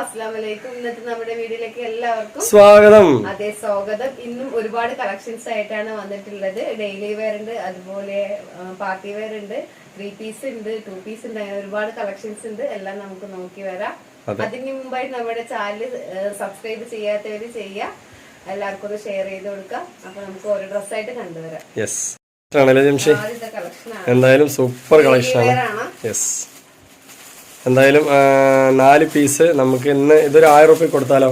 ഇന്നത്തെ നമ്മുടെ വീഡിയോയിലേക്ക് എല്ലാവർക്കും സ്വാഗതം. അതെ സ്വാഗതം. ഇന്നും ഒരുപാട് കളക്ഷൻസ് ആയിട്ടാണ് വന്നിട്ടുള്ളത്. ഡെയിലി വെയർ ഉണ്ട് അതുപോലെ പാർട്ടി വെയർ ഉണ്ട് ത്രീ പീസ് ഉണ്ട് ടു പീസ് ഉണ്ട് അങ്ങനെ ഒരുപാട് കളക്ഷൻസ് ഉണ്ട്. എല്ലാം നമുക്ക് നോക്കി വരാം. അതിന് മുമ്പായിട്ട് നമ്മുടെ ചാനൽ സബ്സ്ക്രൈബ് ചെയ്യാത്തവര് ചെയ്യാം. എല്ലാവർക്കും ഒന്ന് ഷെയർ ചെയ്ത് കൊടുക്കാം. അപ്പൊ നമുക്ക് ഓരോ ഡ്രസ്സായിട്ട് കണ്ടുവരാം. എന്തായാലും സൂപ്പർ കളക്ഷൻ ആണ്. ആണ്? യെസ് എന്തായാലും നാല് പീസ് നമുക്ക് ഇന്ന് ഇതൊരു ആയിരം റുപ്യ കൊടുത്താലോ?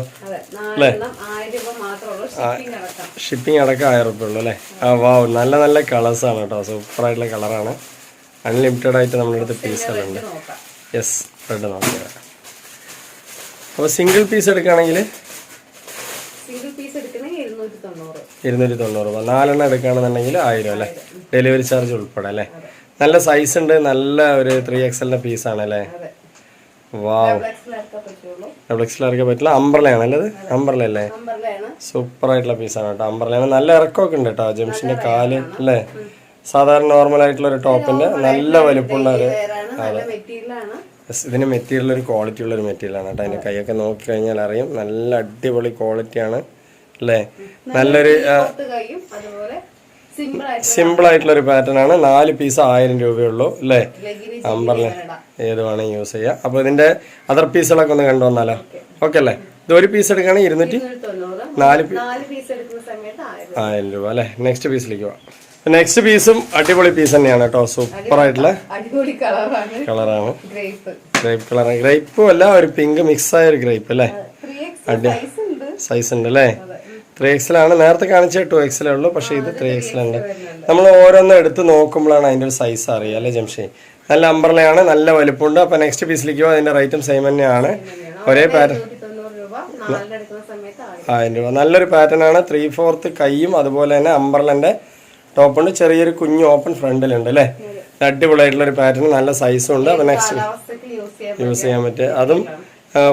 അല്ലേ? ഷിപ്പിംഗ് അടക്കം. ആയിരം റുപ്യ ഉള്ളു അല്ലേ? ആ വാവ്. നല്ല നല്ല കളേഴ്സ് ആണ് കേട്ടോ. സൂപ്പർ ആയിട്ടുള്ള കളറാണ് അൺലിമിറ്റഡ് ആയിട്ട് നമ്മുടെ അടുത്ത് പീസുകളുണ്ട് ഉണ്ട്. യെസ് റെഡ് നോക്കുക അപ്പോൾ സിംഗിൾ പീസ് എടുക്കുകയാണെങ്കിൽ? പീസ് ഇരുന്നൂറ്റി തൊണ്ണൂറ്. രൂപ നാലെണ്ണം എടുക്കുകയാണെന്നുണ്ടെങ്കിൽ ആയിരം അല്ലേ? ഡെലിവറി ചാർജ് ഉൾപ്പെടെ അല്ലേ? നല്ല സൈസ് ഉണ്ട്. നല്ല ഒരു ത്രീ എക്സലിന്റെ പീസാണ് അല്ലേ? അതെ എക്സൽ ഇറക്കാൻ പറ്റില്ല. അമ്പർലയാണ് അല്ലത് അമ്പർല അല്ലേ? സൂപ്പർ ആയിട്ടുള്ള പീസാണ് കേട്ടോ. അമ്പർലയാണ് നല്ല ഇറക്കമൊക്കെ ഉണ്ട് കേട്ടോ. ജംഷന്റെ കാൽ അല്ലേ? സാധാരണ നോർമൽ ആയിട്ടുള്ള ഒരു ടോപ്പിന്റെ നല്ല വലിപ്പമുള്ള ഒരു Yes, ഇതിന് മെറ്റീരിയൽ ഒരു ക്വാളിറ്റി ഉള്ള ഒരു മെറ്റീരിയലാണ് കേട്ടോ. അതിന്റെ കൈയൊക്കെ നോക്കി കഴിഞ്ഞാൽ അറിയും. നല്ല അടിപൊളി ക്വാളിറ്റിയാണ് അല്ലേ? നല്ലൊരു സിമ്പിൾ ആയിട്ടുള്ള ഒരു പാറ്റേൺ ആണ്. നാല് പീസ് ആയിരം രൂപയുള്ളൂ അല്ലേ? അമ്പറിന് ഏത് വേണമെങ്കിൽ യൂസ് ചെയ്യാം. അപ്പോൾ ഇതിന്റെ അതർ പീസുകളൊക്കെ ഒന്ന് കണ്ടു വന്നാലോ? ഓക്കെ അല്ലേ? ഇത് ഒരു പീസ് എടുക്കുകയാണെങ്കിൽ ഇരുന്നൂറ്റി നാല് ആയിരം രൂപ. അല്ലേ? നെക്സ്റ്റ് പീസിലേക്ക് പോവാം. നെക്സ്റ്റ് പീസും അടിപൊളി പീസ് തന്നെയാണ് കേട്ടോ. സൂപ്പർ ആയിട്ടുള്ള കളറാണ്. ഗ്രേപ്പ് കളറാണ്. ഗ്രേപ്പും അല്ല ഒരു പിങ്ക് മിക്സ് ആയ ഒരു ഗ്രേപ്പ് അല്ലേ? സൈസ് ഉണ്ട്. അല്ലേ? ത്രീ എക്സലാണ് നേരത്തെ കാണിച്ച ടു എക്സലേ ഉള്ളൂ പക്ഷേ ഇത് ത്രീ എക്സൽ ഉണ്ട് നമ്മൾ ഓരോന്നും എടുത്ത് നോക്കുമ്പോഴാണ് അതിന്റെ ഒരു സൈസ് അറിയുക അല്ലേ ജംഷി? നല്ല അമ്പർലയാണ് നല്ല വലുപ്പമുണ്ട്. അപ്പോൾ നെക്സ്റ്റ് പീസിലേക്കോ അതിന്റെ അതിന്റെ റേറ്റും സെയിം തന്നെയാണ്. ഒരേ പാറ്റേൺ ആയിരം രൂപ. നല്ലൊരു പാറ്റേൺ ആണ്. ത്രീ ഫോർത്ത് കൈയും അതുപോലെ തന്നെ അമ്പർലന്റെ ടോപ്പുണ്ട്. ചെറിയൊരു കുഞ്ഞു ഓപ്പൺ ഫ്രണ്ടിലുണ്ട് അല്ലേ? അടിപൊളിയായിട്ടുള്ള ഒരു പാറ്റേൺ നല്ല സൈസും ഉണ്ട്. അപ്പോൾ നെക്സ്റ്റ് യൂസ് ചെയ്യാൻ പറ്റുക അതും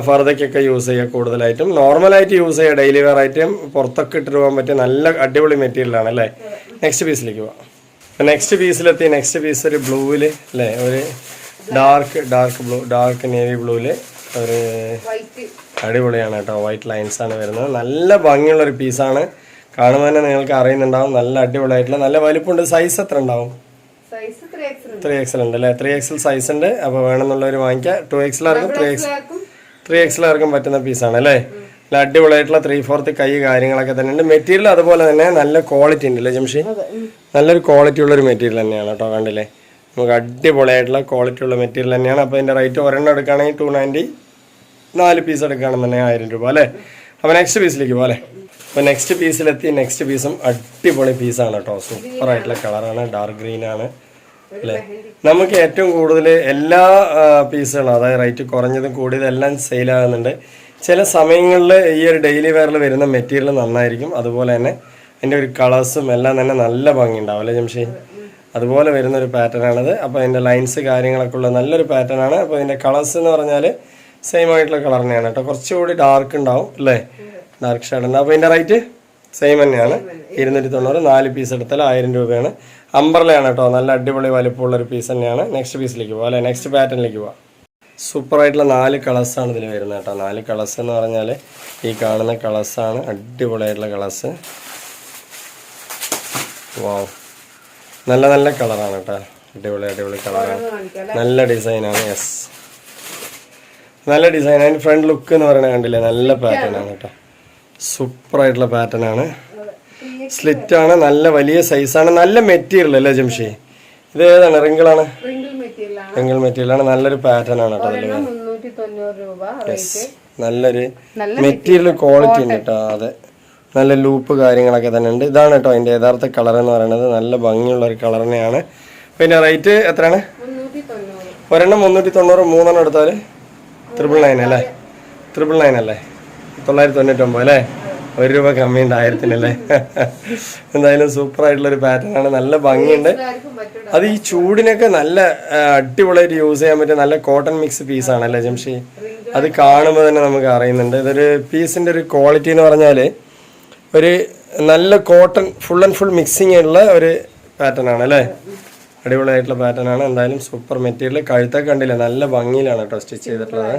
ഫർദയ്ക്കൊക്കെ യൂസ് ചെയ്യുക കൂടുതലായിട്ടും. നോർമലായിട്ട് യൂസ് ചെയ്യുക. ഡെയിലി വെയർ ആയിട്ടും പുറത്തൊക്കെ ഇട്ട് പോകാൻ പറ്റിയ നല്ല അടിപൊളി മെറ്റീരിയലാണ് അല്ലേ? നെക്സ്റ്റ് പീസിലേക്ക് പോവാം. നെക്സ്റ്റ് പീസിലെത്തി നെക്സ്റ്റ് പീസ് ഒരു ബ്ലൂവിൽ അല്ലേ? ഒരു dark dark blue dark navy ബ്ലൂവിൽ ഒരു അടിപൊളിയാണ് കേട്ടോ. വൈറ്റ് ലൈൻസ് ആണ് വരുന്നത്. നല്ല ഭംഗിയുള്ള ഒരു പീസാണ് കാണുമ്പോൾ തന്നെ നിങ്ങൾക്ക് അറിയുന്നുണ്ടാവും. നല്ല അടിപൊളിയായിട്ടുള്ള നല്ല വലിപ്പമുണ്ട്. സൈസ് എത്ര ഉണ്ടാവും? ത്രീ എക്സൽ ഉണ്ട്. അല്ലേ? ത്രീ എക്സൽ സൈസ് ഉണ്ട്. അപ്പോൾ വേണമെന്നുള്ളവർ വാങ്ങിക്കുക ടു എക്സലാർക്കും ത്രീ എക്സ് ത്രീ എക്സലാർക്കും പറ്റുന്ന പീസാണ് അല്ലേ? നല്ല അടിപൊളിയായിട്ടുള്ള ത്രീ ഫോർത്ത് കൈ കാര്യങ്ങളൊക്കെ തന്നെ ഉണ്ട്. മെറ്റീരിയൽ അതുപോലെ തന്നെ നല്ല ക്വാളിറ്റി ഉണ്ട് അല്ലേ ജംഷി? നല്ലൊരു ക്വാളിറ്റി ഉള്ള ഒരു മെറ്റീരിയൽ തന്നെയാണ് കേട്ടോ കണ്ടില്ലേ? നമുക്ക് അടിപൊളിയായിട്ടുള്ള ക്വാളിറ്റി ഉള്ള മെറ്റീരിയൽ തന്നെയാണ്. അപ്പോൾ ഇതിന്റെ റേറ്റ് ഒരെണ്ണം എടുക്കുകയാണെങ്കിൽ ടു നയന്റി നാല് പീസ് എടുക്കുകയാണെന്നുണ്ടെങ്കിൽ ആയിരം രൂപ അല്ലേ? അപ്പോൾ നെക്സ്റ്റ് പീസിലേക്ക് പോലെ അപ്പോൾ നെക്സ്റ്റ് പീസിലെത്തി നെക്സ്റ്റ് പീസും അടിപൊളി പീസാണ് കേട്ടോ. സൂപ്പറായിട്ടുള്ള കളറാണ് ഡാർക്ക് ഗ്രീനാണ് ആണ്. അല്ലേ? നമുക്ക് ഏറ്റവും കൂടുതൽ എല്ലാ പീസുകളും അതായത് റേറ്റ് കുറഞ്ഞതും കൂടിയതും എല്ലാം സെയിലാകുന്നുണ്ട്. ചില സമയങ്ങളിൽ ഈ ഒരു ഡെയിലി വെയറിൽ വരുന്ന മെറ്റീരിയൽ നന്നായിരിക്കും. അതുപോലെ തന്നെ അതിന്റെ ഒരു കളേഴ്സും എല്ലാം തന്നെ നല്ല ഭംഗി ഉണ്ടാവും അല്ലേ ജംഷി? അതുപോലെ വരുന്ന ഒരു പാറ്റേൺ ആണിത് അപ്പോൾ അതിന്റെ ലൈൻസ് കാര്യങ്ങളൊക്കെ ഉള്ള നല്ലൊരു പാറ്റേൺ ആണ് അപ്പോൾ ഇതിന്റെ കളേഴ്സ് എന്ന് പറഞ്ഞാൽ സെയിം ആയിട്ടുള്ള കളർ തന്നെയാണ് കേട്ടോ. കുറച്ചുകൂടി ഡാർക്ക് ഉണ്ടാവും അല്ലേ? ഡാർക്ക് ഷേഡ് ഉണ്ട്. അപ്പോൾ ഇതിന്റെ റേറ്റ് സെയിം തന്നെയാണ്. ഇരുന്നൂറ്റി തൊണ്ണൂറ് നാല് പീസ് എടുത്താൽ ആയിരം രൂപയാണ്. അമ്പർലയാണ് കേട്ടോ. നല്ല അടിപൊളി വലിപ്പമുള്ള ഒരു പീസ് തന്നെയാണ്. നെക്സ്റ്റ് പീസിലേക്ക് പോകാം അല്ലെ? നെക്സ്റ്റ് പാറ്റേണിലേക്ക് പോവാം. സൂപ്പറായിട്ടുള്ള നാല് കളേഴ്സാണ് ഇതിൽ വരുന്നത് കേട്ടോ. നാല് കളേഴ്സ് എന്ന് പറഞ്ഞാൽ ഈ കാണുന്ന കളേഴ്സാണ് അടിപൊളിയായിട്ടുള്ള കളേഴ്സ് വാവ് നല്ല നല്ല കളറാണ് കേട്ടോ. അടിപൊളി അടിപൊളി കളറാണ് നല്ല ഡിസൈനാണ് യെസ് നല്ല ഡിസൈൻ അതിന് ഫ്രണ്ട് ലുക്ക് എന്ന് പറയുന്നത് കണ്ടില്ലേ? നല്ല പാറ്റേൺ ആണ് കേട്ടോ. സൂപ്പർ ആയിട്ടുള്ള പാറ്റേൺ ആണ്. സ്ലിറ്റ് ആണ് നല്ല വലിയ സൈസാണ് നല്ല മെറ്റീരിയൽ അല്ലേ ജംഷി? ഇത് ഏതാണ്? റിങ്കിളാണ്? റിങ്കിൾ മെറ്റീരിയൽ ആണ് നല്ലൊരു പാറ്റേൺ ആണ് കേട്ടോ അതിൽ നല്ലൊരു മെറ്റീരിയൽ ക്വാളിറ്റി ഉണ്ട് കേട്ടോ അതെ. നല്ല ലൂപ്പ് കാര്യങ്ങളൊക്കെ തന്നെ ഉണ്ട്. ഇതാണ് കേട്ടോ അതിന്റെ യഥാർത്ഥ കളർ എന്ന് പറയുന്നത്. നല്ല ഭംഗിയുള്ള ഒരു കളർ തന്നെയാണ്. പിന്നെ റേറ്റ് എത്രയാണ്? ഒരെണ്ണം മുന്നൂറ്റി തൊണ്ണൂറ് മൂന്നെണ്ണം എടുത്താൽ ത്രിപിൾ നയൻ അല്ലേ? ത്രിപ്പിൾ നയൻ അല്ലേ? തൊള്ളായിരത്തി തൊണ്ണൂറ്റൊമ്പത് അല്ലേ? ഒരു രൂപ കമ്മിയുണ്ട് ആയിരത്തിനല്ലേ എന്തായാലും സൂപ്പർ ആയിട്ടുള്ള ഒരു പാറ്റേൺ ആണ്. നല്ല ഭംഗിയുണ്ട്. അത് ഈ ചൂടിനൊക്കെ നല്ല അടിപൊളിയായിട്ട് യൂസ് ചെയ്യാൻ പറ്റിയ നല്ല കോട്ടൺ മിക്സ് പീസാണ് അല്ലേ ജംഷി? അത് കാണുമ്പോൾ തന്നെ നമുക്ക് അറിയുന്നുണ്ട്. ഇതൊരു പീസിന്റെ ഒരു ക്വാളിറ്റി എന്ന് പറഞ്ഞാൽ ഒരു നല്ല cotton full and full mixing ഉള്ള ഒരു പാറ്റേൺ ആണ് അല്ലേ? അടിപൊളിയായിട്ടുള്ള പാറ്റേൺ ആണ്. എന്തായാലും സൂപ്പർ മെറ്റീരിയൽ കഴുത്തൊക്കെ കണ്ടില്ല? നല്ല ഭംഗിയിലാണ് കേട്ടോ സ്റ്റിച്ച് ചെയ്തിട്ടുള്ളത്.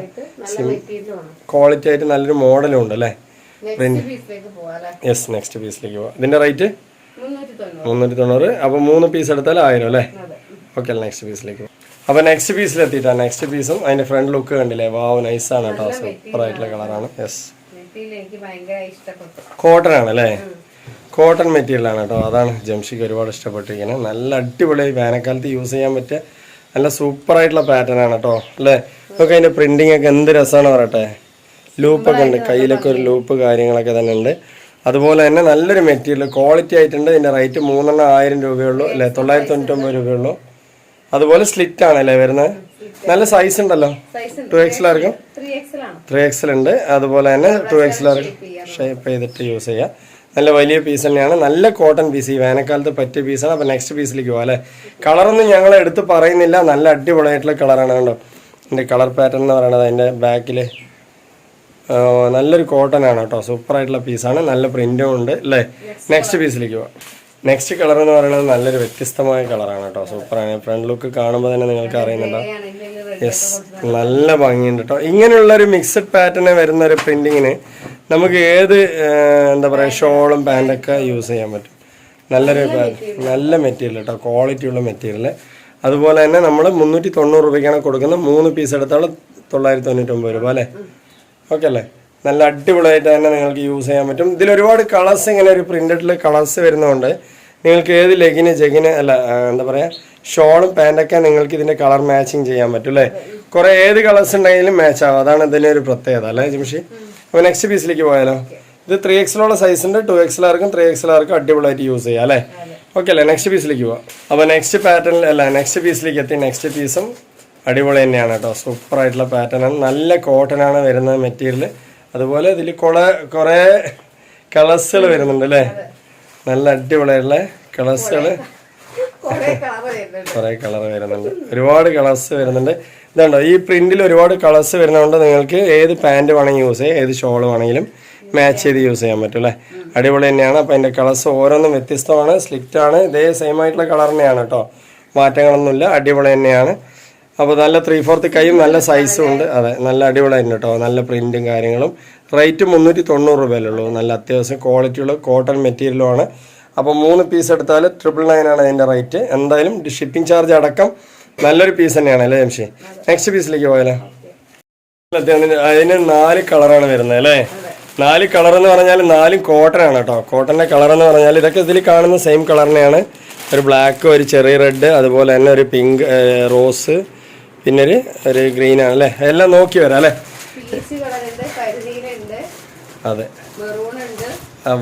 ക്വാളിറ്റി ആയിട്ട് നല്ലൊരു മോഡലും ഉണ്ട് അല്ലേ? യെസ് നെക്സ്റ്റ് പീസിലേക്ക് പോവാം ഇതിന്റെ റേറ്റ് മുന്നൂറ്റി തൊണ്ണൂറ് അപ്പോൾ മൂന്ന് പീസ് എടുത്താൽ ആയിരം അല്ലേ? ഓക്കെ നെക്സ്റ്റ് പീസിലേക്ക് പോവാം അപ്പോൾ നെക്സ്റ്റ് പീസിൽ എത്തിയിട്ടാണ് നെക്സ്റ്റ് പീസും അതിന്റെ ഫ്രണ്ട് ലുക്ക് കണ്ടില്ലേ? വാവ് നൈസ് ആണ് കേട്ടോ സൂപ്പർ ആയിട്ടുള്ള കളറാണ് യെസ് കോട്ടൺ ആണ് അല്ലേ? കോട്ടൺ മെറ്റീരിയൽ ആണ് കേട്ടോ അതാണ് ജംഷിക്ക് ഒരുപാട് ഇഷ്ടപ്പെട്ടിരിക്കുന്നത്. നല്ല അടിപൊളി വേനൽക്കാലത്ത് യൂസ് ചെയ്യാൻ പറ്റിയ നല്ല സൂപ്പർ ആയിട്ടുള്ള പാറ്റേൺ ആണ് കേട്ടോ അല്ലേ? നമുക്ക് അതിന്റെ പ്രിന്റിംഗ് ഒക്കെ എന്ത് രസമാണ് പറയട്ടെ? ലൂപ്പൊക്കെ ഉണ്ട്. കയ്യിലൊക്കെ ഒരു ലൂപ്പ് കാര്യങ്ങളൊക്കെ തന്നെ ഉണ്ട്. അതുപോലെ തന്നെ നല്ലൊരു മെറ്റീരിയൽ. ക്വാളിറ്റി ആയിട്ടുണ്ട്. ഇതിന്റെ റേറ്റ് മൂന്നെണ്ണം ആയിരം രൂപയുള്ളൂ. അല്ലേ? തൊള്ളായിരത്തി തൊണ്ണൂറ്റൊമ്പത് രൂപയുള്ളൂ. അതുപോലെ സ്ലിറ്റ് ആണല്ലേ വരുന്നത്? നല്ല സൈസ് ഉണ്ടല്ലോ? ടു എക്സിലാർക്കും ത്രീ എക്സൽ ഉണ്ട്. അതുപോലെ തന്നെ ടു എക്സൽ ഷേപ്പ് ചെയ്തിട്ട് യൂസ് ചെയ്യാം. നല്ല വലിയ പീസ് തന്നെയാണ്. നല്ല കോട്ടൺ പീസ് ഈ വേനൽക്കാലത്ത് പറ്റിയ പീസാണ് അപ്പോൾ നെക്സ്റ്റ് പീസിലേക്ക് പോകാം അല്ലേ? കളറൊന്നും ഞങ്ങൾ എടുത്ത് പറയുന്നില്ല. നല്ല അടിപൊളിയായിട്ടുള്ള കളറാണ് കണ്ടോ? എന്റെ കളർ പാറ്റേൺ എന്ന് പറയുന്നത് അതിന്റെ ബാക്കിൽ നല്ലൊരു കോട്ടൺ ആണ് കേട്ടോ. സൂപ്പർ ആയിട്ടുള്ള പീസാണ് നല്ല പ്രിന്റും ഉണ്ട് അല്ലേ? നെക്സ്റ്റ് പീസിലേക്ക് പോവാം. നെക്സ്റ്റ് കളർ എന്ന് പറയുന്നത് നല്ലൊരു വ്യത്യസ്തമായ കളറാണ് കേട്ടോ. സൂപ്പറാണ് ഫ്രണ്ട് ലുക്ക് കാണുമ്പോൾ തന്നെ നിങ്ങൾക്ക് അറിയുന്നുണ്ടോ? യെസ് നല്ല ഭംഗിയുണ്ട് കേട്ടോ. ഇങ്ങനെയുള്ള ഒരു മിക്സഡ് പാറ്റേൺ വരുന്ന ഒരു പ്രിന്റിങ്ങിന് നമുക്ക് ഏത് എന്താ പറയുക ഷോളും പാന്റൊക്കെ യൂസ് ചെയ്യാൻ പറ്റും. നല്ലൊരു നല്ല മെറ്റീരിയൽ കേട്ടോ. ക്വാളിറ്റി ഉള്ള മെറ്റീരിയൽ അതുപോലെ തന്നെ നമ്മൾ മുന്നൂറ്റി തൊണ്ണൂറ് രൂപയ്ക്കാണ് കൊടുക്കുന്നത്. മൂന്ന് പീസ് എടുത്താൽ തൊള്ളായിരത്തി തൊണ്ണൂറ്റൊമ്പത് രൂപ അല്ലേ? ഓക്കെ അല്ലേ? നല്ല അടിപൊളിയായിട്ട് തന്നെ നിങ്ങൾക്ക് യൂസ് ചെയ്യാൻ പറ്റും. ഇതിൽ ഒരുപാട് കളേഴ്സ് ഇങ്ങനെ ഒരു പ്രിന്റഡിൽ കളേഴ്സ് വരുന്നതുകൊണ്ട് നിങ്ങൾക്ക് ഏത് ലെഗിന് ജെഗിന് അല്ല എന്താ പറയുക ഷോളും പാന്റൊക്കെ നിങ്ങൾക്ക് ഇതിന്റെ കളർ മാച്ചിങ് ചെയ്യാൻ പറ്റും അല്ലേ? കുറേ ഏത് കളേഴ്സ് ഉണ്ടെങ്കിലും മാച്ച് ആവും. അതാണ് ഇതിന്റെ ഒരു പ്രത്യേകത അല്ലേ ജിംഷി? അപ്പോൾ നെക്സ്റ്റ് പീസിലേക്ക് പോയാലോ? ഇത് ത്രീ എക്സിലുള്ള ഉണ്ട്. ടു എക്സിലാർക്കും ത്രീ എക്സിലാർക്കും അടിപൊളിയായിട്ട് യൂസ് ചെയ്യാം അല്ലേ? ഓക്കെ അല്ലേ? നെക്സ്റ്റ് പീസിലേക്ക് പോവാം. അപ്പോൾ നെക്സ്റ്റ് പാറ്റേണിൽ അല്ല നെക്സ്റ്റ് പീസിലേക്ക് എത്തി. നെക്സ്റ്റ് പീസും അടിപൊളി തന്നെയാണ് കേട്ടോ. സൂപ്പർ ആയിട്ടുള്ള പാറ്റേൺ ആണ്. നല്ല കോട്ടൺ ആണ് വരുന്ന മെറ്റീരിയൽ അതുപോലെ ഇതിൽ കുറെ കുറേ കളേഴ്സുകൾ വരുന്നുണ്ട് അല്ലേ? നല്ല അടിപൊളിയായിട്ടുള്ള കളേഴ്സുകൾ കുറെ കളർ വരുന്നുണ്ട്. ഒരുപാട് കളേഴ്സ് വരുന്നുണ്ട്. ഇതുണ്ടോ? ഈ പ്രിന്റിൽ ഒരുപാട് കളേഴ്സ് വരുന്നതുകൊണ്ട് നിങ്ങൾക്ക് ഏത് പാന്റ് വേണമെങ്കിൽ യൂസ് ചെയ്യാം. ഏത് ഷോൾ വേണമെങ്കിലും മാച്ച് ചെയ്ത് യൂസ് ചെയ്യാൻ പറ്റും അല്ലേ? അടിപൊളി തന്നെയാണ്. അപ്പോൾ അതിന്റെ കളേഴ്സ് ഓരോന്നും വ്യത്യസ്തമാണ്. സ്ലിക്റ്റാണ് ആണ്. ഇതേ സെയിം ആയിട്ടുള്ള കളർ തന്നെയാണ് കേട്ടോ. മാറ്റങ്ങളൊന്നുമില്ല. അടിപൊളി തന്നെയാണ്. അപ്പോൾ നല്ല ത്രീ ഫോർത്ത് കൈയും നല്ല സൈസും ഉണ്ട്. അതെ നല്ല അടിപൊളി തന്നെ കേട്ടോ നല്ല പ്രിന്റും കാര്യങ്ങളും. റേറ്റ് മുന്നൂറ്റി തൊണ്ണൂറ് രൂപയല്ലുള്ളൂ നല്ല അത്യാവശ്യം ക്വാളിറ്റിയുള്ള കോട്ടൺ മെറ്റീരിയലുമാണ് അപ്പോൾ മൂന്ന് പീസ് എടുത്താൽ ട്രിപ്പിൾ നയൻ ആണ് അതിന്റെ റേറ്റ് എന്തായാലും ഷിപ്പിംഗ് ചാർജ് അടക്കം നല്ലൊരു പീസ് തന്നെയാണ് അല്ലേ ജംഷി നെക്സ്റ്റ് പീസിലേക്ക് പോയാലേ? അതിന് നാല് കളറാണ് വരുന്നത് അല്ലേ? നാല് കളർ എന്ന് പറഞ്ഞാൽ നാലും കോട്ടൺ ആണ് കേട്ടോ കോട്ടന്റെ കളർ എന്ന് പറഞ്ഞാൽ ഇതൊക്കെ ഇതിൽ കാണുന്ന സെയിം കളറിനെയാണ് ഒരു ബ്ലാക്ക് ഒരു ചെറിയ റെഡ് അതുപോലെ തന്നെ ഒരു പിങ്ക് റോസ് പിന്നെ ഒരു ഒരു ഗ്രീൻ ആണ് അല്ലേ? എല്ലാം നോക്കി വരാം അല്ലേ? അതെ.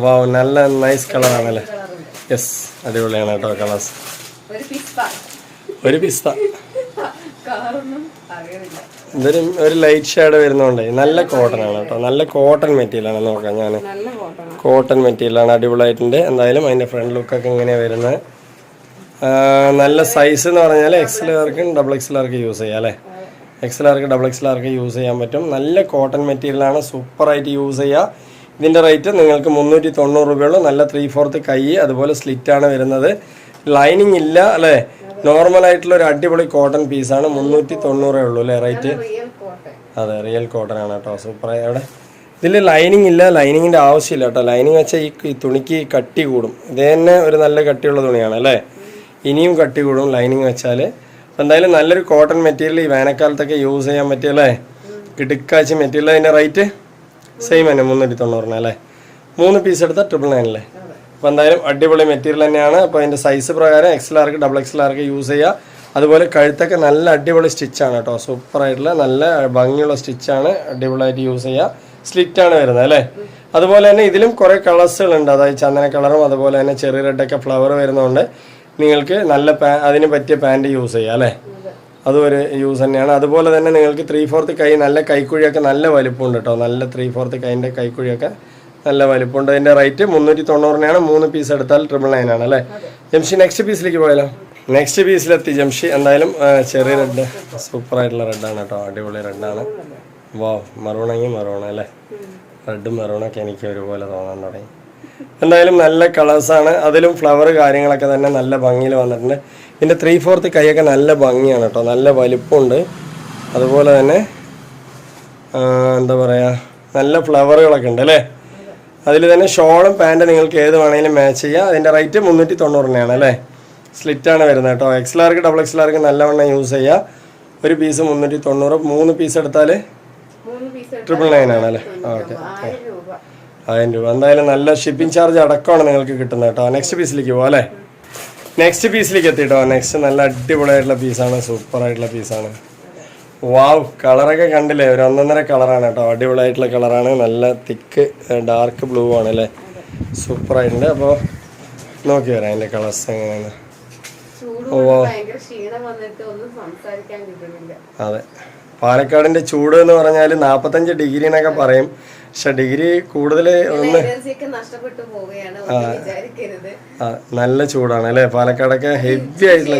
വാ നല്ല നൈസ് കളറാണ് അല്ലേ യെസ് അടിപൊളിയാണ് കേട്ടോ കളേഴ്സ് ഒരു പിസ്ത. ഇതൊരു ഒരു ലൈറ്റ് ഷെയ്ഡ് വരുന്നോണ്ടേ നല്ല കോട്ടൺ ആണ് കേട്ടോ. നല്ല കോട്ടൺ മെറ്റീരിയൽ ആണ് നോക്കാം ഞാൻ കോട്ടൺ മെറ്റീരിയൽ ആണ്. അടിപൊളിയായിട്ടുണ്ട്. എന്തായാലും അതിന്റെ ഫ്രണ്ട് ലുക്കൊക്കെ ഇങ്ങനെയാണ് വരുന്നത്. നല്ല സൈസ് എന്ന് പറഞ്ഞാൽ എക്സലാർക്കും ഡബിൾ എക്സലാർക്ക് യൂസ് ചെയ്യാം അല്ലേ? എക്സലാർക്ക് ഡബിൾ എക്സലാർക്ക് യൂസ് ചെയ്യാൻ പറ്റും. നല്ല കോട്ടൺ മെറ്റീരിയലാണ് സൂപ്പറായിട്ട് യൂസ് ചെയ്യുക ഇതിന്റെ റേറ്റ് നിങ്ങൾക്ക് മുന്നൂറ്റി തൊണ്ണൂറ് രൂപയുള്ളൂ നല്ല ത്രീ ഫോർത്ത് കൈ അതുപോലെ സ്ലിറ്റാണ് വരുന്നത്. ലൈനിങ് ഇല്ല അല്ലേ? നോർമൽ ആയിട്ടുള്ള ഒരു അടിപൊളി കോട്ടൺ പീസാണ് മുന്നൂറ്റി തൊണ്ണൂറേ ഉള്ളൂ അല്ലേ? റേറ്റ് അതെ റിയൽ കോട്ടൺ ആണ് കേട്ടോ. സൂപ്പർ അവിടെ ഇതിൽ ലൈനിങ് ഇല്ല. ലൈനിങ്ങിന്റെ ആവശ്യമില്ല കേട്ടോ. ലൈനിങ് വെച്ചാൽ ഈ തുണിക്ക് കട്ടി കൂടും. ഇത് തന്നെ ഒരു നല്ല കട്ടിയുള്ള തുണിയാണ് അല്ലേ? ഇനിയും കട്ടി കൂടും ലൈനിങ് വെച്ചാൽ അപ്പം എന്തായാലും നല്ലൊരു കോട്ടൺ മെറ്റീരിയൽ ഈ വേനൽക്കാലത്തൊക്കെ യൂസ് ചെയ്യാൻ പറ്റിയല്ലേ കിടുക്കാച്ചി മെറ്റീരിയൽ അതിന്റെ റേറ്റ് സെയിം തന്നെ മുന്നൂറ്റി തൊണ്ണൂറിന് അല്ലേ? മൂന്ന് പീസ് എടുത്താൽ ട്രിപ്പിൾ നയൻ അല്ലേ? അപ്പോൾ എന്തായാലും അടിപൊളി മെറ്റീരിയൽ തന്നെയാണ്. അപ്പോൾ അതിന്റെ സൈസ് പ്രകാരം എക്സൽ ആർക്ക് ഡബിൾ എക്സൽ ആർക്ക് യൂസ് ചെയ്യുക അതുപോലെ കഴുത്തൊക്കെ നല്ല അടിപൊളി സ്റ്റിച്ചാണ് കേട്ടോ. സൂപ്പർ ആയിട്ടുള്ള നല്ല ഭംഗിയുള്ള സ്റ്റിച്ചാണ് അടിപൊളിയായിട്ട് യൂസ് ചെയ്യുക സ്ലിറ്റ് ആണ് വരുന്നത് അല്ലേ? അതുപോലെ തന്നെ ഇതിലും കുറേ കളേഴ്സുകൾ ഉണ്ട് അതായത് ചന്ദന കളറും അതുപോലെ തന്നെ ചെറിയ റെഡൊക്കെ ഫ്ലവർ വരുന്നതുകൊണ്ട് നിങ്ങൾക്ക് നല്ല പാ അതിന് പറ്റിയ പാന്റ് യൂസ് ചെയ്യാം അല്ലേ? അതും ഒരു യൂസ് തന്നെയാണ്. അതുപോലെ തന്നെ നിങ്ങൾക്ക് ത്രീ ഫോർത്ത് കൈ നല്ല കൈക്കുഴിയൊക്കെ നല്ല വലിപ്പമുണ്ട് കേട്ടോ. നല്ല ത്രീ ഫോർത്ത് കൈന്റെ കൈക്കുഴിയൊക്കെ നല്ല വലിപ്പമുണ്ട്. അതിന്റെ റേറ്റ് മുന്നൂറ്റി തൊണ്ണൂറിനാണ് മൂന്ന് പീസ് എടുത്താൽ ട്രിപ്പിൾ നയൻ ആണ് അല്ലേ? ജംഷി നെക്സ്റ്റ് പീസിലേക്ക് പോയാലോ? നെക്സ്റ്റ് പീസിലെത്തി ജംഷി. എന്തായാലും ചെറിയ റെഡ് സൂപ്പർ ആയിട്ടുള്ള റെഡാണ് കേട്ടോ. അടിപൊളി റെഡാണ് വാ മറൂണെങ്കിൽ മറോണ അല്ലേ? റെഡും മെറൂണൊക്കെ എനിക്ക് ഒരുപോലെ തോന്നാൻ തുടങ്ങി. എന്തായാലും നല്ല കളേഴ്സാണ് അതിലും ഫ്ലവർ കാര്യങ്ങളൊക്കെ തന്നെ നല്ല ഭംഗിയിൽ വന്നിട്ടുണ്ട്. ഇതിന്റെ ത്രീ ഫോർത്ത് കൈയൊക്കെ നല്ല ഭംഗിയാണ് കേട്ടോ. നല്ല വലിപ്പമുണ്ട്. അതുപോലെ തന്നെ എന്താ പറയുക നല്ല ഫ്ലവറുകളൊക്കെ ഉണ്ട് അല്ലേ? അതിൽ തന്നെ ഷോളും പാന്റും നിങ്ങൾക്ക് ഏത് വേണമെങ്കിലും മാച്ച് ചെയ്യാം. അതിന്റെ റേറ്റ് മുന്നൂറ്റി തൊണ്ണൂറിനാണ് അല്ലേ? സ്ലിറ്റാണ് വരുന്നത് കേട്ടോ. എക്സ് ലാർക്ക് ഡബിൾ എക്സ് ലാർക്ക് നല്ലവണ്ണം യൂസ് ചെയ്യുക ഒരു പീസ് മുന്നൂറ്റി തൊണ്ണൂറ് മൂന്ന് പീസ് എടുത്താൽ ട്രിപ്പിൾ നയൻ ആണല്ലേ ഓക്കെ ആയിരം രൂപ. എന്തായാലും നല്ല ഷിപ്പിംഗ് ചാർജ് അടക്കമാണ് നിങ്ങൾക്ക് കിട്ടുന്നത് കേട്ടോ. നെക്സ്റ്റ് പീസിലേക്ക് പോകാം അല്ലേ? നെക്സ്റ്റ് പീസിലേക്ക് എത്തി കേട്ടോ. നെക്സ്റ്റ് നല്ല അടിപൊളിയായിട്ടുള്ള പീസാണ് സൂപ്പർ ആയിട്ടുള്ള പീസാണ് വാവ് കളറൊക്കെ കണ്ടില്ലേ? ഒരു ഒന്നൊന്നര കളറാണ് കേട്ടോ. അടിപൊളിയായിട്ടുള്ള കളറാണ് നല്ല തിക്ക് ഡാർക്ക് ബ്ലൂ ആണ് അല്ലേ? സൂപ്പർ ആയിട്ടുണ്ട്. അപ്പോൾ നോക്കി വരാം അതിന്റെ കളേഴ്സ് എങ്ങനെയാണ്. ഓ അതെ. പാലക്കാടിന്റെ ചൂട് എന്ന് പറഞ്ഞാൽ നാൽപ്പത്തഞ്ച് ഡിഗ്രി എന്നൊക്കെ പറയും. പക്ഷെ ഡിഗ്രി കൂടുതൽ ഒന്ന് നല്ല ചൂടാണ് അല്ലേ? പാലക്കാടൊക്കെ ഹെവി ആയിട്ടുള്ള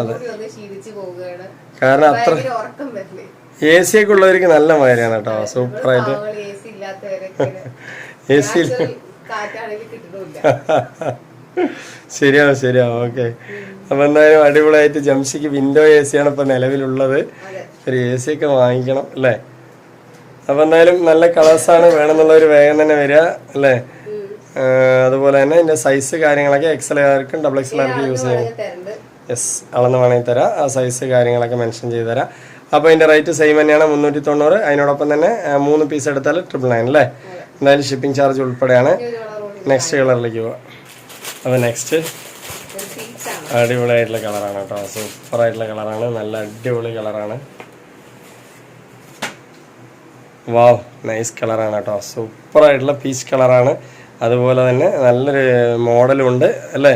അതെ. കാരണം അത്ര എ സി ഒക്കെ ഉള്ളവർക്ക് നല്ല മാതിരിയാണ് കേട്ടോ. സൂപ്പർ ആയിട്ട്. എ സി ശരിയാവും ശരിയാവും ഓക്കെ അപ്പൊ എന്തായാലും അടിപൊളിയായിട്ട് ജംഷിക്ക് വിൻഡോ എ സി ആണ് ഇപ്പൊ നിലവിലുള്ളത്. ഒരു എ സി ഒക്കെ വാങ്ങിക്കണം അല്ലേ? അപ്പൊ എന്തായാലും നല്ല കളേഴ്സ് ആണ് വേണമെന്നുള്ള ഒരു വേഗം തന്നെ വരിക അല്ലേ? അതുപോലെ തന്നെ ഇതിന്റെ സൈസ് കാര്യങ്ങളൊക്കെ എക്സൽ ആർക്കും ഡബിൾ എക്സൽ ആർക്കും യൂസ് ചെയ്യാം യെസ് അളന്ന് വേണമെങ്കിൽ തരാം. ആ സൈസ് കാര്യങ്ങളൊക്കെ മെൻഷൻ ചെയ്ത് തരാം. അപ്പോൾ ഇതിന്റെ റേറ്റ് സെയിം തന്നെയാണ് മുന്നൂറ്റി തൊണ്ണൂറ് അതിനോടൊപ്പം തന്നെ മൂന്ന് പീസ് എടുത്താൽ ട്രിപ്പിൾ നയൻ അല്ലേ? എന്തായാലും ഷിപ്പിംഗ് ചാർജ് ഉൾപ്പെടെയാണ്. നെക്സ്റ്റ് കളറിലേക്ക് പോവാം. അപ്പോൾ നെക്സ്റ്റ് അടിപൊളി ആയിട്ടുള്ള അടിപൊളിയായിട്ടുള്ള കളറാണ് കേട്ടോ. സൂപ്പർ ആയിട്ടുള്ള കളറാണ് നല്ല അടിപൊളി കളറാണ് വാവ് നൈസ് കളറാണ് കേട്ടോ. സൂപ്പറായിട്ടുള്ള പീച്ച് കളറാണ് അതുപോലെ തന്നെ നല്ലൊരു മോഡലും ഉണ്ട് അല്ലേ?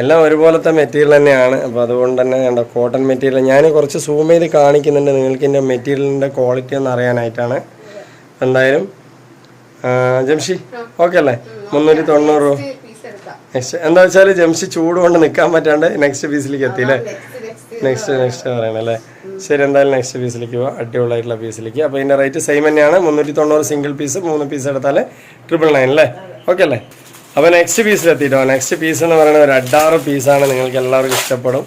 എല്ലാം ഒരുപോലത്തെ മെറ്റീരിയൽ തന്നെയാണ്. അപ്പോൾ അതുകൊണ്ട് തന്നെ കണ്ടോ കോട്ടൺ മെറ്റീരിയൽ ഞാൻ കുറച്ച് സൂം ചെയ്ത് കാണിക്കുന്നുണ്ട് നിങ്ങൾക്ക് എന്റെ മെറ്റീരിയലിന്റെ ക്വാളിറ്റി ഒന്ന് അറിയാനായിട്ടാണ്. എന്തായാലും ജംഷി ഓക്കെ അല്ലേ? മുന്നൂറ്റി തൊണ്ണൂറ് രൂപ. നെക്സ്റ്റ് എന്താ വെച്ചാൽ ജംഷി ചൂട് കൊണ്ട് നിൽക്കാൻ പറ്റാണ്ട് നെക്സ്റ്റ് പീസിലേക്ക് എത്തി അല്ലേ? നെക്സ്റ്റ് നെക്സ്റ്റ് നെക്സ്റ്റ് പറയണം അല്ലേ? ശരി എന്തായാലും നെക്സ്റ്റ് പീസിലേക്ക് പോവാം. അടിപൊളിയായിട്ടുള്ള പീസിലേക്ക് അപ്പോൾ ഇതിന്റെ റേറ്റ് സെയിം തന്നെയാണ്. മുന്നൂറ്റി തൊണ്ണൂറ് സിംഗിൾ പീസ് മൂന്ന് പീസ് എടുത്താൽ ട്രിപ്പിൾ നയൻ അല്ലേ ഓക്കെ അല്ലേ അപ്പോൾ നെക്സ്റ്റ് പീസിലെത്തിയിട്ടോ നെക്സ്റ്റ് പീസ് എന്ന് പറയുന്നത് ഒരു അഡാറ് പീസാണ് നിങ്ങൾക്ക് എല്ലാവർക്കും ഇഷ്ടപ്പെടും.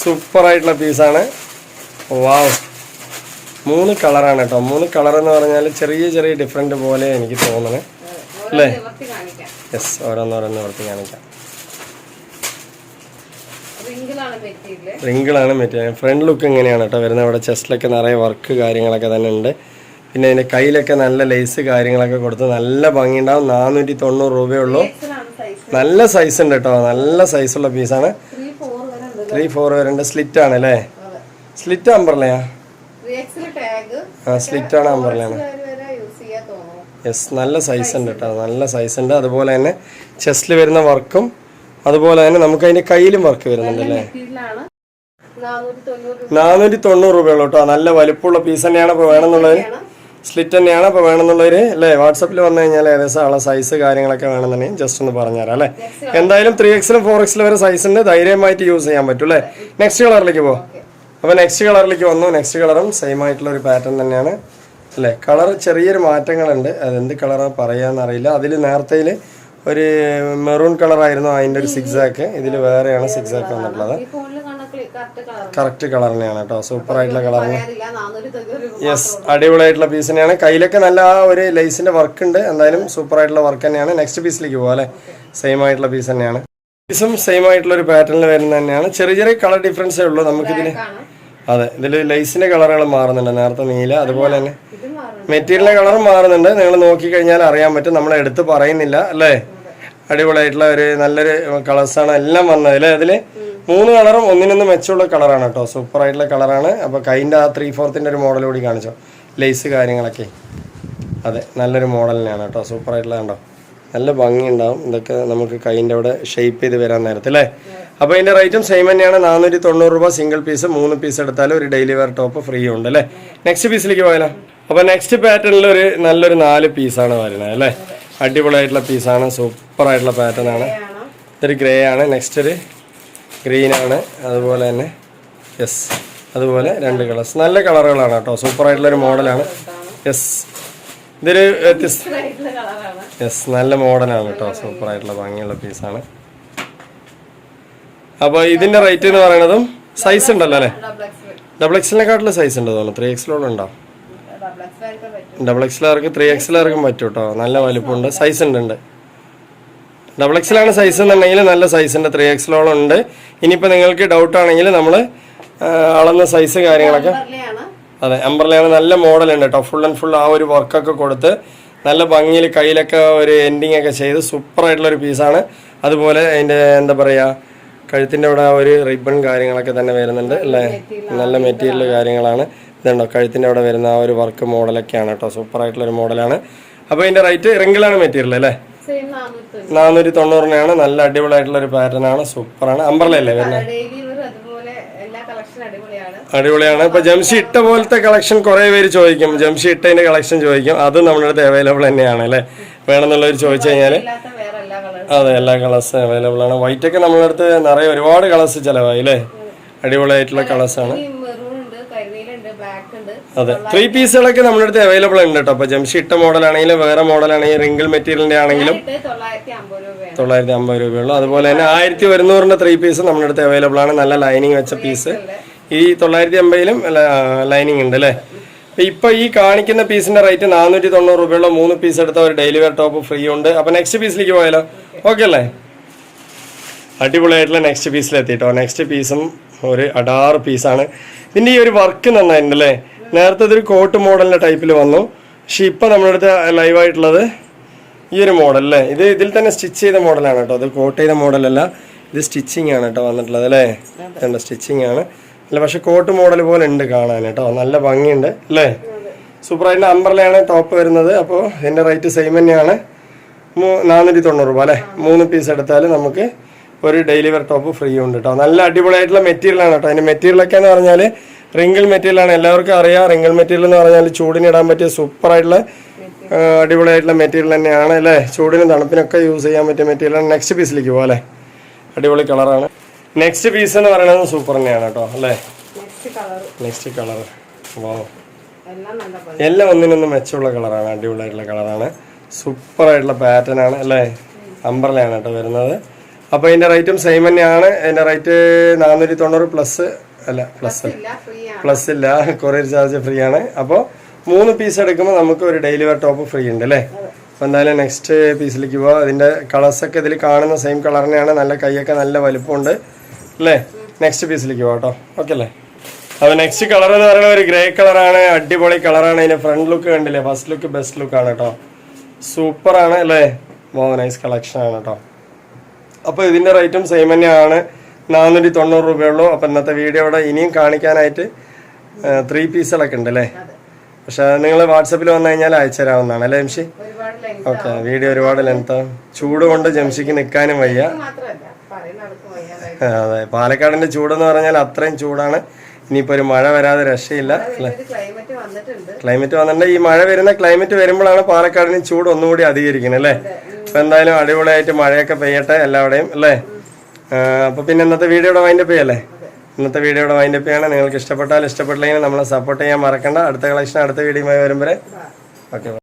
സൂപ്പർ ആയിട്ടുള്ള പീസാണ് വാവ് മൂന്ന് കളറാണ് കേട്ടോ. മൂന്ന് കളർ എന്ന് പറഞ്ഞാൽ ചെറിയ ചെറിയ ഡിഫറെന്റ് പോലെ എനിക്ക് തോന്നുന്നത് അല്ലേ യെസ് ഓരോന്നോരോന്ന് വൃത്തി കാണിക്കാം. റിങ്കിളാണ് മെറ്റീരിയൽ. ഫ്രണ്ട് ലുക്ക് എങ്ങനെയാണ് കേട്ടോ വരുന്നത്. ഇവിടെ ചെസ്റ്റിലൊക്കെ നിറയെ വർക്ക് കാര്യങ്ങളൊക്കെ തന്നെ ഉണ്ട്. പിന്നെ അതിന്റെ കയ്യിലൊക്കെ നല്ല ലേസ് കാര്യങ്ങളൊക്കെ കൊടുത്ത് നല്ല ഭംഗിയുണ്ടാവും. നാനൂറ്റി തൊണ്ണൂറ് രൂപയുള്ളൂ നല്ല സൈസ് ഉണ്ട് കേട്ടോ. നല്ല സൈസുള്ള പീസാണ് ത്രീ ഫോർ വരെ സ്ലിറ്റ് ആണ് അല്ലേ? സ്ലിറ്റ് അമ്പർലയാ ആ സ്ലിറ്റ് ആണ് അമ്പർലയാണ് യെസ് നല്ല സൈസ് ഉണ്ട് കേട്ടോ. നല്ല സൈസ് ഉണ്ട്. അതുപോലെ തന്നെ ചെസ്റ്റിൽ വരുന്ന വർക്കും അതുപോലെ തന്നെ നമുക്ക് അതിന്റെ കയ്യിലും വർക്ക് വരുന്നുണ്ട് അല്ലേ? നാനൂറ്റി തൊണ്ണൂറ് രൂപയുള്ളൂ കേട്ടോ. നല്ല വലിപ്പമുള്ള പീസ് തന്നെയാണ് ഇപ്പോൾ വേണമെന്നുള്ളവർ രൂപയാണ് സ്ലിറ്റ് തന്നെയാണ് അപ്പോൾ വേണമെന്നുള്ളവർ അല്ലേ? വാട്സപ്പിൽ വന്നു കഴിഞ്ഞാൽ ഏകദേശം ആളെ സൈസ് കാര്യങ്ങളൊക്കെ വേണമെന്നുണ്ടെങ്കിൽ ജസ്റ്റ് ഒന്ന് പറഞ്ഞുതരാം അല്ലേ? എന്തായാലും ത്രീ എക്സിലും ഫോർ എക്സിലും വരെ സൈസ് ഉണ്ട്. ധൈര്യമായിട്ട് യൂസ് ചെയ്യാൻ പറ്റും അല്ലേ? നെക്സ്റ്റ് കളറിലേക്ക് പോകും അപ്പോൾ നെക്സ്റ്റ് കളറിലേക്ക് വന്നു. നെക്സ്റ്റ് കളറും സെയിം ആയിട്ടുള്ള ഒരു പാറ്റേൺ തന്നെയാണ് അല്ലേ? കളർ ചെറിയൊരു മാറ്റങ്ങളുണ്ട്. അതെന്ത് കളറാണ് പറയാന്നറിയില്ല. അതിൽ നേരത്തെ ഒരു മെറൂൺ കളറായിരുന്നു അതിന്റെ ഒരു സിക്സാക്ക്. ഇതിൽ വേറെയാണ് സിക്സാക്ക് വന്നിട്ടുള്ളത്. കറക്റ്റ് തന്നെയാണ് കേട്ടോ. സൂപ്പർ ആയിട്ടുള്ള രൂപ യെസ് അടിപൊളിയായിട്ടുള്ള പീസ് തന്നെയാണ് കയ്യിലൊക്കെ നല്ല ആ ഒരു ലൈസിന്റെ വർക്ക് ഉണ്ട് എന്തായാലും സൂപ്പർ ആയിട്ടുള്ള വർക്ക് തന്നെയാണ്. നെക്സ്റ്റ് പീസിലേക്ക് പോകാം അല്ലേ? സെയിം ആയിട്ടുള്ള പീസ് തന്നെയാണ്. പീസും സെയിം ആയിട്ടുള്ള ഒരു പാറ്റേണിൽ വരുന്നത് തന്നെയാണ്. ചെറിയ ചെറിയ കളർ ഡിഫറൻസേ ഉള്ളൂ. നമുക്കിതിൽ അതെ ഇതിൽ ലൈസിന്റെ കളറുകൾ മാറുന്നുണ്ട്. നേരത്തെ നീല അതുപോലെ തന്നെ ഇത് കളർ മാറുന്നുണ്ട്. നിങ്ങൾ നോക്കിക്കഴിഞ്ഞാൽ അറിയാൻ പറ്റും. നമ്മൾ എടുത്ത് പറയുന്നില്ല അല്ലേ? അടിപൊളിയായിട്ടുള്ള ഒരു നല്ലൊരു കളേഴ്സാണ് എല്ലാം വന്നത് അല്ലേ? അതിൽ മൂന്ന് കളറും ഒന്നിനൊന്ന് മെച്ചമുള്ള കളറാണ് കേട്ടോ. സൂപ്പർ ആയിട്ടുള്ള കളറാണ് അപ്പോൾ കൈന്റെ ആ ത്രീ ഫോർത്തിന്റെ ഒരു മോഡൽ കൂടി കാണിച്ചോ. ലേസ് കാര്യങ്ങളൊക്കെ. അതെ നല്ലൊരു മോഡൽ തന്നെയാണ് കേട്ടോ. സൂപ്പർ ആയിട്ടുള്ള കണ്ടോ? നല്ല ഭംഗിയുണ്ടാവും. ഇതൊക്കെ നമുക്ക് കൈന്റെ അവിടെ ഷേപ്പ് ചെയ്ത് വരാൻ നേരത്തെ അല്ലേ? അപ്പോൾ ഇതിന്റെ റേറ്റും സെയിം തന്നെയാണ്. നാനൂറ്റി തൊണ്ണൂറ് രൂപ സിംഗിൾ പീസ് മൂന്ന് പീസ് എടുത്താലും ഒരു ഡെയിലി വെയർ ടോപ്പ് ഫ്രീ ഉണ്ട് അല്ലേ? നെക്സ്റ്റ് പീസിലേക്ക് പോയാലോ? അപ്പോൾ നെക്സ്റ്റ് പാറ്റേണിൽ ഒരു നല്ലൊരു നാല് പീസാണ് വരുന്നത് അല്ലേ? അടിപൊളിയായിട്ടുള്ള പീസാണ് സൂപ്പർ ആയിട്ടുള്ള പാറ്റേൺ ആണ്. ഇത്തിരി ഇതൊരു ഗ്രേ ആണ് നെക്സ്റ്റ് ഒരു ഗ്രീൻ ആണ് അതുപോലെ തന്നെ യെസ് അതുപോലെ രണ്ട് കളേഴ്സ് നല്ല കളറുകളാണ് കേട്ടോ സൂപ്പർ ആയിട്ടുള്ള ഒരു മോഡലാണ് യെസ് ഇതൊരു വ്യത്യസ്ത യെസ് നല്ല മോഡലാണ് കേട്ടോ സൂപ്പർ ആയിട്ടുള്ള ഭംഗിയുള്ള പീസാണ് അപ്പോൾ ഇതിന്റെ റേറ്റ് എന്ന് പറയുന്നതും സൈസ് ഉണ്ടല്ലോ അല്ലേ? ഡബിൾ എക്സ് ഡബിൾ എക്സിനെക്കാട്ടിലും സൈസ് ഉണ്ട് തോന്നുന്നു? ത്രീ എക്സിലോളം ഉണ്ടോ ഡബിൾ എക്സ് ആയിട്ട് പറ്റും ഡബിൾ എക്സിലാർക്ക് ത്രീ എക്സിലാർക്കും പറ്റും കേട്ടോ നല്ല വലിപ്പമുണ്ട് സൈസ് ഉണ്ട് ഉണ്ട് ഡബിൾ എക്സിലാണ് സൈസ് എന്നുണ്ടെങ്കിൽ നല്ല സൈസിന്റെ ത്രീ എക്സിലോളം ഉണ്ട്. ഇനിയിപ്പോൾ നിങ്ങൾക്ക് ഡൗട്ട് ആണെങ്കിൽ നമ്മൾ അളന്ന സൈസ് കാര്യങ്ങളൊക്കെ അതെ അമ്പർലയാണ് നല്ല മോഡലുണ്ട് കേട്ടോ ഫുൾ ആൻഡ് ഫുൾ ആ ഒരു വർക്കൊക്കെ കൊടുത്ത് നല്ല ഭംഗിയിൽ കയ്യിലൊക്കെ ഒരു എൻഡിങ് ഒക്കെ ചെയ്ത് ഒരു പീസാണ് അതുപോലെ അതിന്റെ എന്താ പറയുക കഴുത്തിന്റെ അവിടെ ആ ഒരു റിബൺ കാര്യങ്ങളൊക്കെ തന്നെ വരുന്നുണ്ട് അല്ലേ? നല്ല മെറ്റീരിയൽ കാര്യങ്ങളാണ്. ഇതുണ്ടോ? കഴുത്തിന്റെ അവിടെ വരുന്ന ആ ഒരു വർക്ക് മോഡലൊക്കെയാണ് കേട്ടോ. സൂപ്പർ ആയിട്ടുള്ള ഒരു മോഡലാണ് അപ്പോൾ ഇതിന്റെ റേറ്റ് റിങ്കിളാണ് മെറ്റീരിയൽ അല്ലേ? നാനൂറ്റി തൊണ്ണൂറിനാണ് നല്ല അടിപൊളിയായിട്ടുള്ള ഒരു പാറ്റേൺ ആണ്. സൂപ്പറാണ് വരുന്നത്? അതുപോലെ എല്ലാ കളക്ഷൻ അടിപൊളിയാണ്. ഇപ്പൊ ജംഷി ഇട്ട പോലത്തെ കളക്ഷൻ കുറെ പേര് ചോദിക്കും. ജംഷി ഇട്ടതിന്റെ കളക്ഷൻ ചോദിക്കും. അത് നമ്മുടെ അടുത്ത് അവൈലബിൾ തന്നെയാണ് അല്ലേ? വേണമെന്നുള്ളവർ ചോദിച്ചു കഴിഞ്ഞാൽ കളേഴ്സും അതെ എല്ലാ കളേഴ്സും അവൈലബിൾ ആണ്. വൈറ്റ് ഒക്കെ നമ്മുടെ അടുത്ത് നിറയെ ഒരുപാട് കളേഴ്സ് ചിലവായി അല്ലേ? അടിപൊളിയായിട്ടുള്ള കളേഴ്സ് ആണ് ഈ മെറൂൺ ഉണ്ട് കരിനീലുണ്ട് ബ്ലാക്ക് ഉണ്ട് അതെ. ത്രീ പീസുകളൊക്കെ നമ്മുടെ അടുത്ത് അവൈലബിൾ ഉണ്ട് കേട്ടോ അപ്പൊ ജംഷി ഇട്ട മോഡൽ ആണെങ്കിലും വേറെ മോഡൽ ആണെങ്കിലും റിങ്കിൾ മെറ്റീരിയലിന്റെ ആണെങ്കിലും തൊള്ളായിരത്തി അമ്പത് രൂപയുള്ളൂ. അതുപോലെ തന്നെ ആയിരത്തി ഒരുന്നൂറിന്റെ ത്രീ പീസ് നമ്മുടെ അടുത്ത് അവൈലബിൾ ആണ്. നല്ല ലൈനിങ് വെച്ച പീസ് ഈ തൊള്ളായിരത്തി അമ്പതിലും ലൈനിങ് ഉണ്ട് അല്ലേ? ഇപ്പൊ ഈ കാണിക്കുന്ന പീസിന്റെ റേറ്റ് നാനൂറ്റി തൊണ്ണൂറ് രൂപയുള്ള. മൂന്ന് പീസ് എടുത്ത ഒരു ഡെയിലി വെയർ ടോപ്പ് ഫ്രീ ഉണ്ട്. അപ്പൊ നെക്സ്റ്റ് പീസിലേക്ക് പോയാലോ? ഓക്കെ അല്ലേ? അടിപൊളിയായിട്ടുള്ള നെക്സ്റ്റ് പീസിലെത്തിട്ടോ നെക്സ്റ്റ് പീസും ഒരു അടാറ് പീസാണ് ഇതിന്റെ ഈ ഒരു വർക്ക് നന്നായിട്ടുണ്ട് അല്ലേ? നേരത്തെ ഇതൊരു കോട്ട് മോഡലിന്റെ ടൈപ്പിൽ വന്നു. പക്ഷെ ഇപ്പൊ നമ്മുടെ അടുത്ത് ലൈവായിട്ടുള്ളത് ഈ ഒരു മോഡൽ അല്ലേ ഇത് ഇതിൽ തന്നെ സ്റ്റിച്ച് ചെയ്ത മോഡലാണ് കേട്ടോ. അത് കോട്ട് ചെയ്ത മോഡലല്ല ഇത് സ്റ്റിച്ചിങ് ആണ് കേട്ടോ വന്നിട്ടുള്ളത് അല്ലേ? രണ്ട് സ്റ്റിച്ചിങ് ആണ്. അല്ല പക്ഷെ കോട്ട് മോഡൽ പോലെ ഉണ്ട് കാണാൻ കേട്ടോ. നല്ല ഭംഗിയുണ്ട് അല്ലേ? സൂപ്പറായിട്ട് അമ്പർലയാണ് ടോപ്പ് വരുന്നത്. അപ്പോൾ ഇതിന്റെ റേറ്റ് സെയിം തന്നെയാണ്. നാനൂറ്റി തൊണ്ണൂറ് രൂപ അല്ലേ? മൂന്ന് പീസ് എടുത്താൽ നമുക്ക് ഒരു ഡെയിലി വെയർ ടോപ്പ് ഫ്രീ ഉണ്ട് കേട്ടോ. നല്ല അടിപൊളിയായിട്ടുള്ള മെറ്റീരിയലാണ് കേട്ടോ. അതിന്റെ മെറ്റീരിയലൊക്കെ എന്ന് പറഞ്ഞാൽ റിങ്കിൾ മെറ്റീരിയലാണ് എല്ലാവർക്കും അറിയാം. റിങ്കിൾ മെറ്റീരിയൽ എന്ന് പറഞ്ഞാൽ ചൂടിന് ഇടാൻ പറ്റിയ സൂപ്പറായിട്ടുള്ള അടിപൊളിയായിട്ടുള്ള മെറ്റീരിയൽ തന്നെയാണ് അല്ലേ? ചൂടിനും തണുപ്പിനൊക്കെ യൂസ് ചെയ്യാൻ പറ്റിയ മെറ്റീരിയലാണ് നെക്സ്റ്റ് പീസിലേക്ക് പോകാം അല്ലേ? അടിപൊളി കളറാണ് നെക്സ്റ്റ് പീസ് എന്ന് പറയുന്നത് സൂപ്പർ തന്നെയാണ് കേട്ടോ അല്ലേ? നെക്സ്റ്റ് കളർ വാ എല്ലാം ഒന്നിനൊന്നും മെച്ചമുള്ള കളറാണ് അടിപൊളിയായിട്ടുള്ള കളറാണ് സൂപ്പർ ആയിട്ടുള്ള പാറ്റേൺ ആണ് അല്ലേ? അമ്പർലയാണ് കേട്ടോ വരുന്നത്. അപ്പോൾ ഇതിന്റെ റേറ്റും സെയിം തന്നെയാണ്. ഇതിന്റെ റേറ്റ് നാനൂറ്റി തൊണ്ണൂറ് പ്ലസ് അല്ല പ്ലസ് പ്ലസ് ഇല്ല കൊറിയർ ചാർജ് ഫ്രീ ആണ്. അപ്പോൾ മൂന്ന് പീസ് എടുക്കുമ്പോൾ നമുക്ക് ഒരു ഡെയിലി വെയർ ടോപ്പ് ഫ്രീ ഉണ്ട് അല്ലേ? അപ്പോൾ എന്തായാലും നെക്സ്റ്റ് പീസിലേക്ക് പോവാം. അതിന്റെ കളേഴ്സൊക്കെ ഇതിൽ കാണുന്ന സെയിം കളർ തന്നെയാണ് നല്ല കൈയൊക്കെ നല്ല വലുപ്പമുണ്ട്. അല്ലേ? നെക്സ്റ്റ് പീസിലേക്ക് പോവാം കേട്ടോ. ഓക്കെ അല്ലേ? അപ്പോൾ നെക്സ്റ്റ് കളർ എന്ന് പറയുന്നത് ഒരു ഗ്രേ കളറാണ് അടിപൊളി കളറാണ് അതിന്റെ ഫ്രണ്ട് ലുക്ക് കണ്ടില്ലേ? ഫസ്റ്റ് ലുക്ക് ബെസ്റ്റ് ലുക്കാണ് കേട്ടോ. സൂപ്പറാണ് അല്ലേ? ബോ നൈസ് കളക്ഷനാണ് ആണ് കേട്ടോ. അപ്പോൾ ഇതിന്റെ റേറ്റും സെയിം തന്നെയാണ്. നാനൂറ്റി തൊണ്ണൂറ് രൂപയുള്ളൂ. അപ്പം ഇന്നത്തെ വീഡിയോ ഇവിടെ ഇനിയും കാണിക്കാനായിട്ട് ത്രീ പീസുകളൊക്കെ ഉണ്ട് അല്ലേ? പക്ഷെ നിങ്ങൾ വാട്സപ്പിൽ വന്നു കഴിഞ്ഞാൽ അയച്ചു തരാവുന്നതാണ് അല്ലേ ജംഷി ഓക്കെ വീഡിയോ ഒരുപാട് ലെങ്ത് ചൂട് കൊണ്ട് ജംഷിക്ക് നിൽക്കാനും വയ്യ. അതെ. പാലക്കാടിന്റെ ചൂടെന്ന് പറഞ്ഞാൽ അത്രയും ചൂടാണ്. ഇനിയിപ്പോൾ ഒരു മഴ വരാതെ രക്ഷയില്ല. ക്ലൈമറ്റ് വന്നിട്ടുണ്ട്. ഈ മഴ വരുന്ന ക്ലൈമറ്റ് വരുമ്പോഴാണ് പാലക്കാടിന് ചൂട് ഒന്നുകൂടി അധികരിക്കുന്നത് അല്ലേ? അപ്പൊ എന്തായാലും അടിപൊളിയായിട്ട് മഴയൊക്കെ പെയ്യട്ടെ എല്ലാവിടെയും അല്ലേ? അപ്പൊ പിന്നെ ഇന്നത്തെ വീഡിയോയുടെ വൈൻഡപ്പ് ചെയ്യല്ലേ? ഇന്നത്തെ വീഡിയോയുടെ വൈൻഡപ്പ് ചെയ്യണം. നിങ്ങൾക്ക് ഇഷ്ടപ്പെട്ടാൽ ഇഷ്ടപ്പെട്ടില്ലെങ്കിൽ നമ്മളെ സപ്പോർട്ട് ചെയ്യാൻ മറക്കണ്ട. അടുത്ത കളക്ഷൻ അടുത്ത വീഡിയോയുമായി വരുമ്പോൾ ഓക്കെ